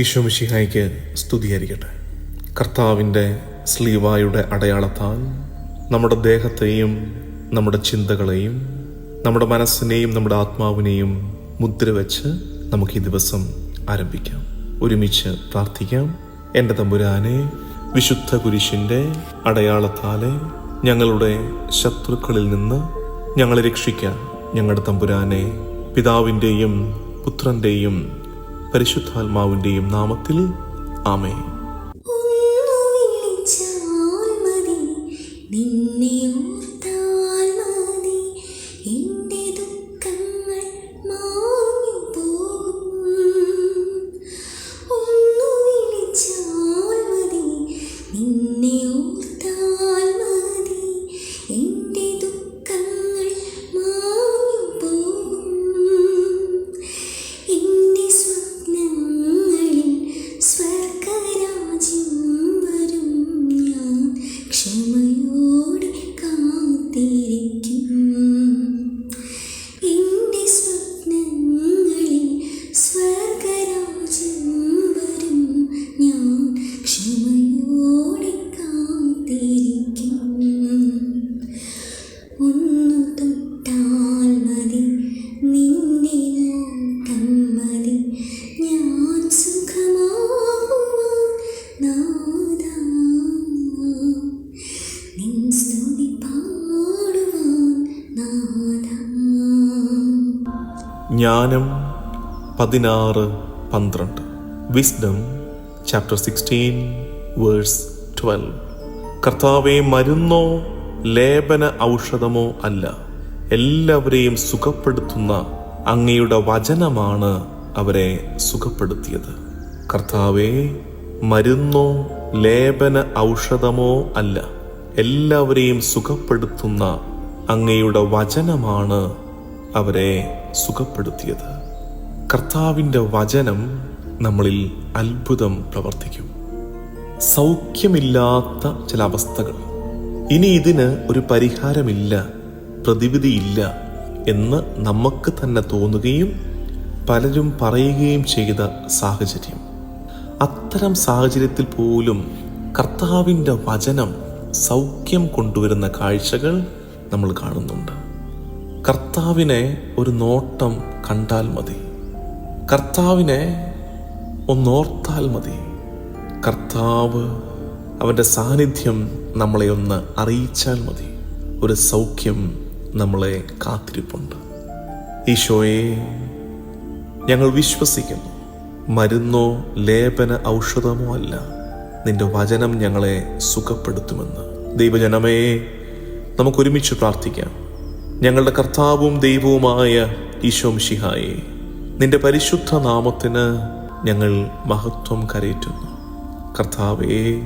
ഈശോമിഷിഹായ്ക്ക് സ്തുതിയായിരിക്കട്ടെ. കർത്താവിന്റെ സ്ലീവായുടെ അടയാളത്താൽ നമ്മുടെ ദേഹത്തെയും നമ്മുടെ ചിന്തകളെയും നമ്മുടെ മനസ്സിനെയും നമ്മുടെ ആത്മാവിനെയും മുദ്ര വെച്ച് നമുക്ക് ഈ ദിവസം ആരംഭിക്കാം. ഒരുമിച്ച് പ്രാർത്ഥിക്കാം. എന്റെ തമ്പുരാനെ വിശുദ്ധ കുരിശിന്റെ അടയാളത്താലെ ഞങ്ങളുടെ ശത്രുക്കളിൽ നിന്ന് ഞങ്ങളെ രക്ഷിക്കാൻ ഞങ്ങളുടെ തമ്പുരാനെ പിതാവിന്റെയും പുത്രന്റെയും പരിശുദ്ധാത്മാവിന്റെയും നാമത്തിൽ ആമേ നിന്നെ ദുഃഖങ്ങൾ മാഞ്ഞു പോകും. വിളിച്ചാൽ നിന്നെ ജ്ഞാനം പതിനാറ് പന്ത്രണ്ട്. Wisdom chapter sixteen verse twelve കർത്താവെ മരുന്നോ ലേപന ഔഷധമോ അല്ല. എല്ലാവരെയും സുഖപ്പെടുത്തുന്ന അങ്ങയുടെ വചനമാണ് അവരെ സുഖപ്പെടുത്തിയത്. കർത്താവെ മരുന്നോ ലേപന ഔഷധമോ അല്ല. എല്ലാവരെയും സുഖപ്പെടുത്തുന്ന അങ്ങയുടെ വചനമാണ് അവരെ സുഖപ്പെടുത്തിയത്. കർത്താവിന്റെ വചനം നമ്മളിൽ അത്ഭുതം പ്രവർത്തിക്കും. സൗഖ്യമില്ലാത്ത ചില അവസ്ഥകൾ. ഇനി ഇതിന് ഒരു പരിഹാരമില്ല പ്രതിവിധിയില്ല എന്ന് നമുക്ക് തന്നെ തോന്നുകയും പലരും പറയുകയും ചെയ്ത സാഹചര്യം. അത്തരം സാഹചര്യത്തിൽ പോലും കർത്താവിന്റെ വചനം സൗഖ്യം കൊണ്ടുവരുന്ന കാഴ്ചകൾ നമ്മൾ കാണുന്നുണ്ട്. കർത്താവിനെ ഒരു നോട്ടം കണ്ടാൽ മതി. കർത്താവിനെ ഒന്നോർത്താൽ മതി. കർത്താവ് അവന്റെ സാന്നിധ്യം നമ്മളെ ഒന്ന് അറിയിച്ചാൽ മതി. ഒരു സൗഖ്യം നമ്മളെ കാത്തിരിപ്പുണ്ട്. ഈശോയെ ഞങ്ങൾ വിശ്വസിക്കുന്നു. മരുന്നോ ലേപന ഔഷധമോ അല്ല. നിന്റെ വചനം ഞങ്ങളെ സുഖപ്പെടുത്തുമെന്ന്. ദൈവജനമേ നമുക്കൊരുമിച്ച് പ്രാർത്ഥിക്കാം. ഞങ്ങളുടെ കർത്താവും ദൈവവുമായ ഈശോം ശിഹായെ നിന്റെ പരിശുദ്ധ നാമത്തിന് ഞങ്ങൾ മഹത്വം കരയറ്റുന്നു. കർത്താവേ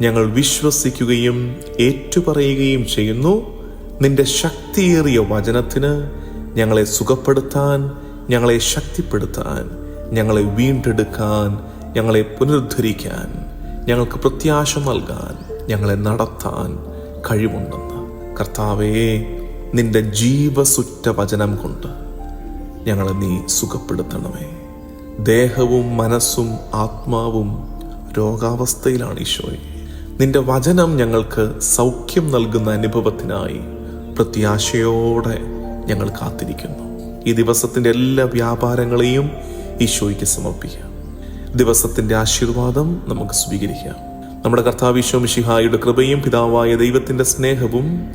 ഞങ്ങൾ വിശ്വസിക്കുകയും ഏറ്റുപറയുകയും ചെയ്യുന്നു. നിന്റെ ശക്തിയേറിയ വചനത്തിന് ഞങ്ങളെ സുഖപ്പെടുത്താൻ ഞങ്ങളെ ശക്തിപ്പെടുത്താൻ ഞങ്ങളെ വീണ്ടെടുക്കാൻ ഞങ്ങളെ പുനരുദ്ധരിക്കാൻ ഞങ്ങൾക്ക് പ്രത്യാശ നൽകാൻ ഞങ്ങളെ നടത്താൻ കഴിവുണ്ടെന്ന്. കർത്താവേ നിന്റെ ജീവസുറ്റ വചനം കൊണ്ട് ഞങ്ങളെ നീ സുഖപ്പെടുത്തണമേ. ദേഹവും മനസ്സും ആത്മാവും രോഗാവസ്ഥയിലാണ് ഈശോയെ. നിന്റെ വചനം ഞങ്ങൾക്ക് സൗഖ്യം നൽകുന്ന അനുഭവത്തിനായി പ്രത്യാശയോടെ ഞങ്ങൾ കാത്തിരിക്കുന്നു. ഈ ദിവസത്തിന്റെ എല്ലാ വ്യാപാരങ്ങളെയും ഈശോയ്ക്ക് സമർപ്പിക്കാം. ദിവസത്തിന്റെ ആശീർവാദം നമുക്ക് സ്വീകരിക്കാം. നമ്മുടെ കർത്താവ് ഈശോ മിഷിഹായുടെ കൃപയും പിതാവായ ദൈവത്തിന്റെ സ്നേഹവും